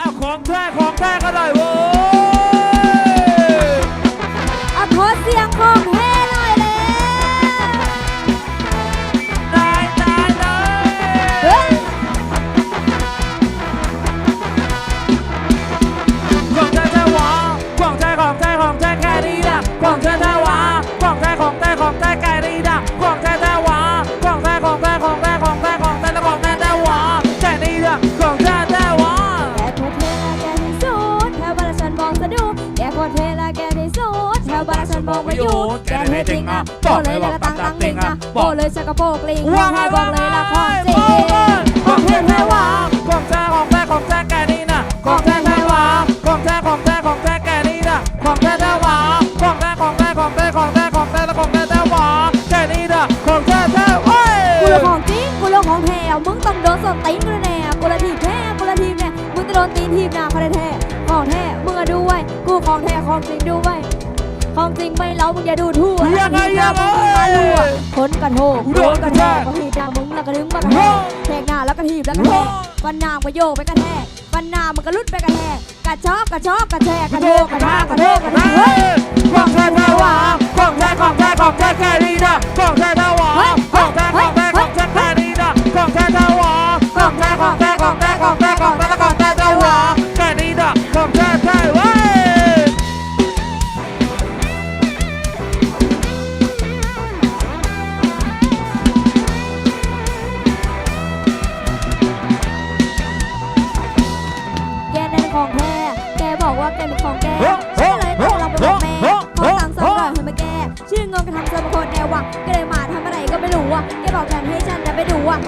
อาของแท้ของแท้ก็ได้โว้ย เอาขอเสียงของแท้ เลยละก็ตังตังติงอะบอกเลยฉันก็โปกลิงว่าให้บอกเลยละของจริงของเทแท้หวาของแท้ของแท้ของแท้แค่นี้นะของแท้แท้หวาของแท้ของแท้ของแท้แค่นี้นะของแท้แท้หวาของแท้ของแท้ของแท้ของแท้ของแท้และของแท้แท้หวาแค่นี้นะของแท้แท้เว้ยกูละของจริงกูละของแท้มึงต้องโดนสนตีนกูแน่กูละทีมแท้กูละทีมแน่มึงจะโดนตีนทีมหน้าเขาได้แท้ของแท้มึงอะดูไว้กูของแท้ของจริงดู ไว้ของจริงไม่เล้ามึงอย่าดูทั่วยังไงยังไงมาลัวคนกระโถกโดนกระแทกก็ทีบหน้ามึงแล้วก็ดึงมากระแทกแทกหน้าแล้วก็ทีบแล้วก็แทกฟันหน้ามันก็โยกไปกระแทกฟันหน้ามันก็ลุดไปกระแทกกระชอกกระชอกกระแทกกระโถกกระทากกระโถกกระแทกของแท้แท้หวาของแท้ของแท้ของแท้แค่นี้นะของแท้แท้หวาของแท้ของแท้ของแท้แค่นี้นะของแท้แท้หวาของแท้ของแท้ของแท้ของแท้ของแท้ของแท้ ทำเจอโคตรแนวว่ะก็เลยมาทำอะไรก็ไม่รู้อะแกบอกฉันให้ฉันนะไปดูอะ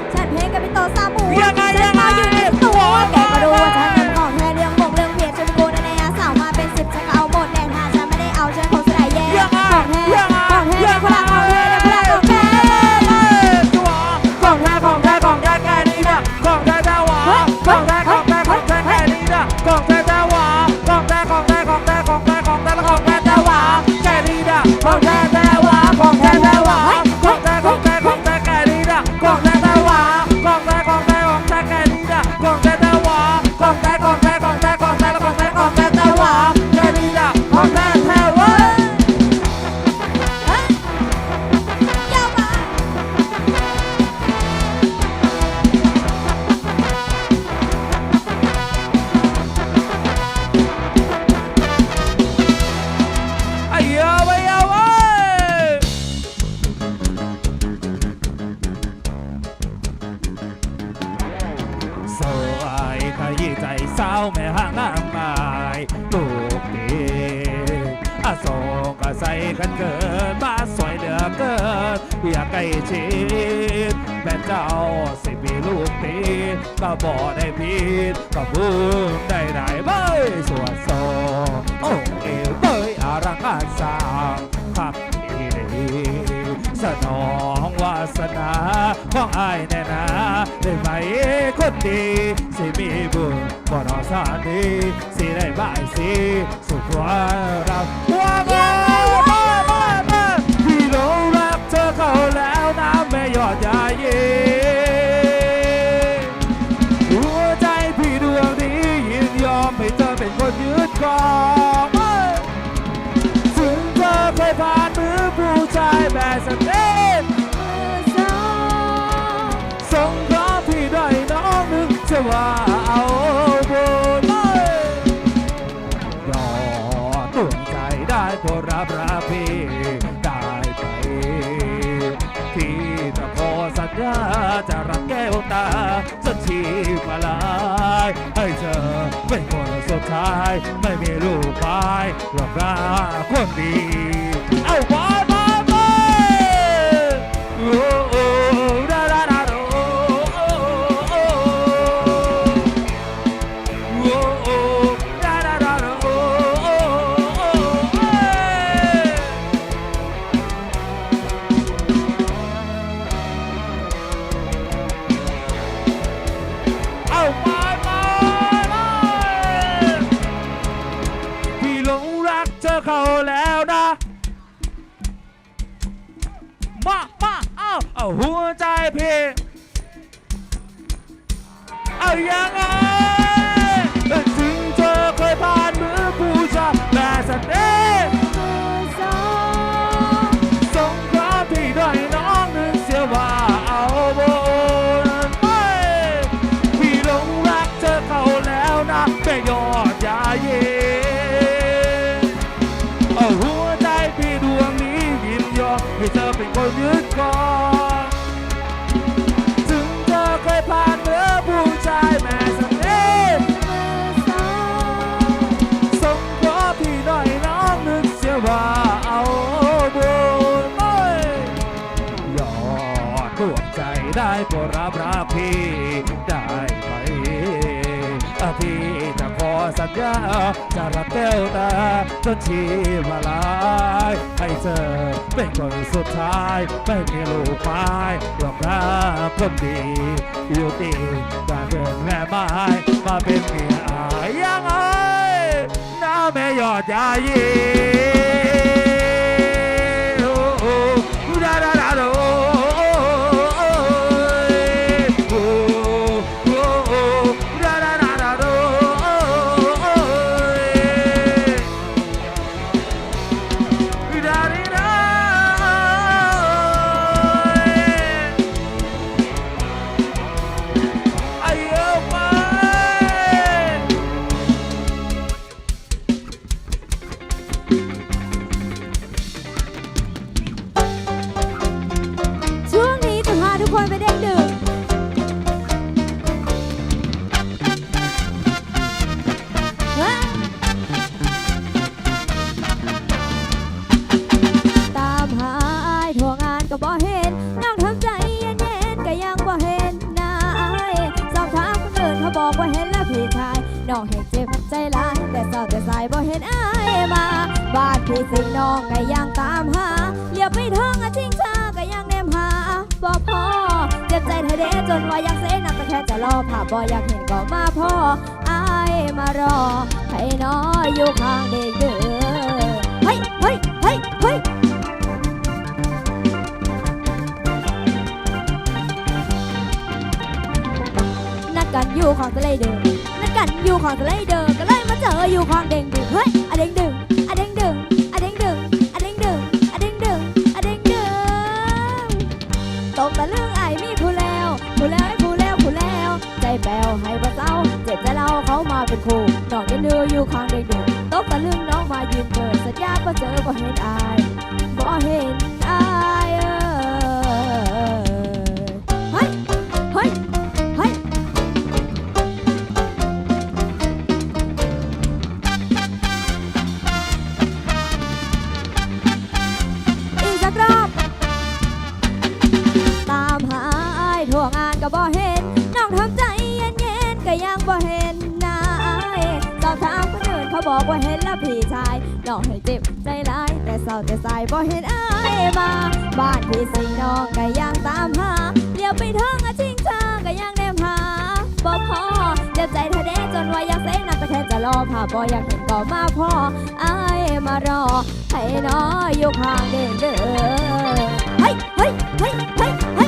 ลูกดีอาสงอาศัยกันเกินมาสวยเหลือเกินอยากใกล้ชิดแม่เจ้าสิมีลูกดีก็บอกได้ผิดก็พูมได้ไหนเบ้ยสวดโซโอ้เอ๋เบ้ยอารักอาสาง สนองวาสนาของอายแน่นาได้ไหมคนดี สิมีบุญบ่รอสานดีสิได้บายสิสุขวารับว่ามามา กแก้วตาจนชีพมาลายให้เธอ ก่อนถึงเธอเคยผ่านเมื่อผู้ชายแม่เสน่ห์ส่งขอพี่หน่อยน้องนึกเสียว่าเอาบุญไม่ยอดรวมใจได้ปรดรับ สัญญาจะรักแก้วตาจนชีวาลายให้เธอเป็นคนสุดท้าย ไม่มีลูกไม้หรอกนะคนดี อยู่ดีการเดินแม่ไม้มาเป็นเมียอายยังไงน้าแม่ยอดยายี บอกว่าเห็นแล้วพี่ชายน้องเห็นเจ็บใจร้ายแต่เศร้าแต่สายบ่เห็นอายมาบ้านพี่สิงน้องก็ยังตามหาเหลียวไปถึงอาชิงชาก็ยังแนมหาบ่พอเจ็บใจไทยเด้จนว่าอยากเสนักแต่แค่จะรอภาพบ่อยากเห็นก็มาพ่ออายมารอให้น้อยอยู่ข้างเด็กเด้อเฮ้ยเฮ้ยเฮ้ยเฮ้ย อยู่ของทะเลเดิมนัดกันอยู่ของทะเลเดิมก็เลยมาเจออยู่ของเด้งดึงเฮ้ยอะเด้งดึงอะเด้งดึงอะเด้งดึงอะเด้งดึงอะเด้งดึงอะเด้งดึงตกตะลึงไอ้มีผู้แล้วผู้แล้วไอ้ผู้แล้วผู้แล้ว ใจแป้วให้บ่เศร้าเจ็บใจเราเขามาเป็นคู่น้องยังดื้ออยู่ข้างเด็กดึงตกตะลึงน้องมายืนเปิดสัญญาบ่เจอบ่เห็นอายบ่เห็น ก็บ่เห็นน้องทำใจเย็นๆก็ยังบ่เห็นนาอายสอบถามคนอื่นเขาบอกว่าเห็นแล้วพี่ชายน้องให้เจ็บใจร้ายแต่เศร้าแต่สายบ่เห็นอายมา บ้านพี่สิงน้องก็ยังตามหาเลี้ยวไปทางอาชิงชาก็ยังแนมหาบ่พอเจ็บใจเธอเด้จนว่าอยากเสนักแต่แค่จะรอภาบ่อยากเห็นก็มาพออายมารอให้น้อยอยู่ข้างเด่นเด้อเฮ้ยเฮ้ยเฮ้ยเฮ้ย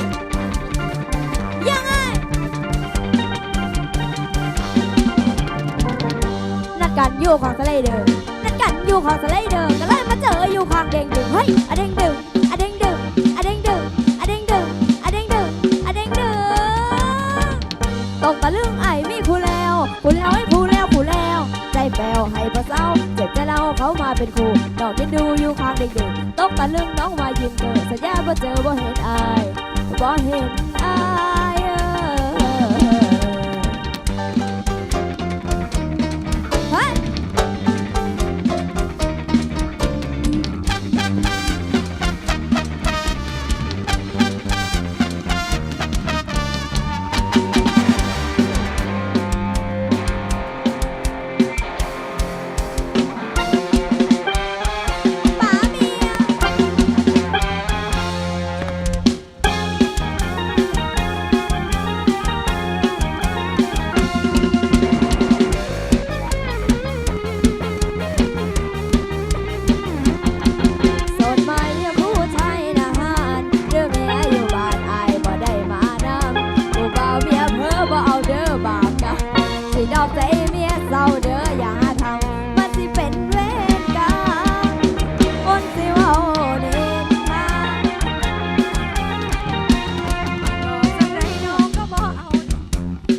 กันอยู่ของสไลเดอร์นัดกันอยู่ของสไลเดอร์ก็เลยมาเจออยู่ข้างเด้งดึงเฮ้ยอะเด้งดึงอะเด้งดึงอะเด้งดึงอะเด้งดึงอะเด้งดึงอะเด้งดึงตกตะลึงไอ้มีผู้แล้วผู้แล้วไอ้ผู้แล้วผู้แล้วใจแปวให้พอเศร้าเจ็บใจเราเขามาเป็นคู่น้องที่ดูอยู่ข้างเด็กๆตกตะลึงน้องมายืนเกิดสัญญาบ่เจอบ่เห็นอายบ่เห็นอาย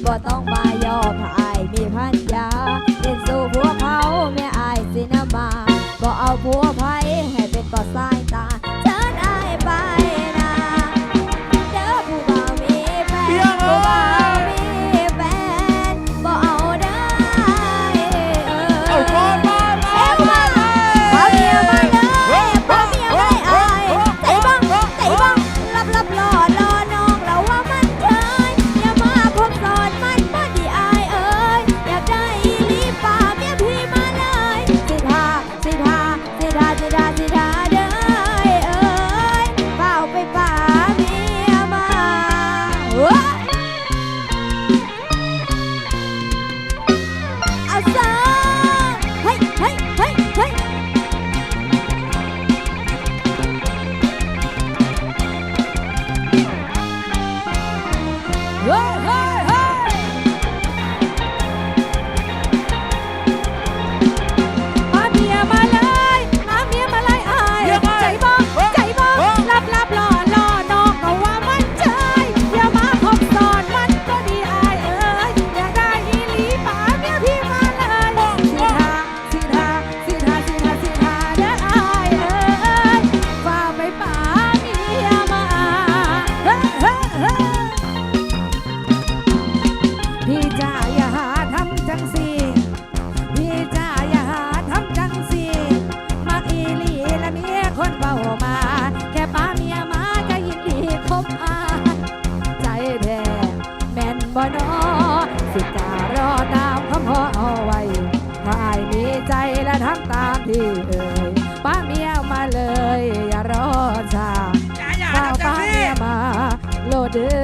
บ่ เอ่ยป้าเมียมาเลย อย่ารอช้าอย่าอย่าป้าทำจัป้างสิเมียมาโลดเด้อ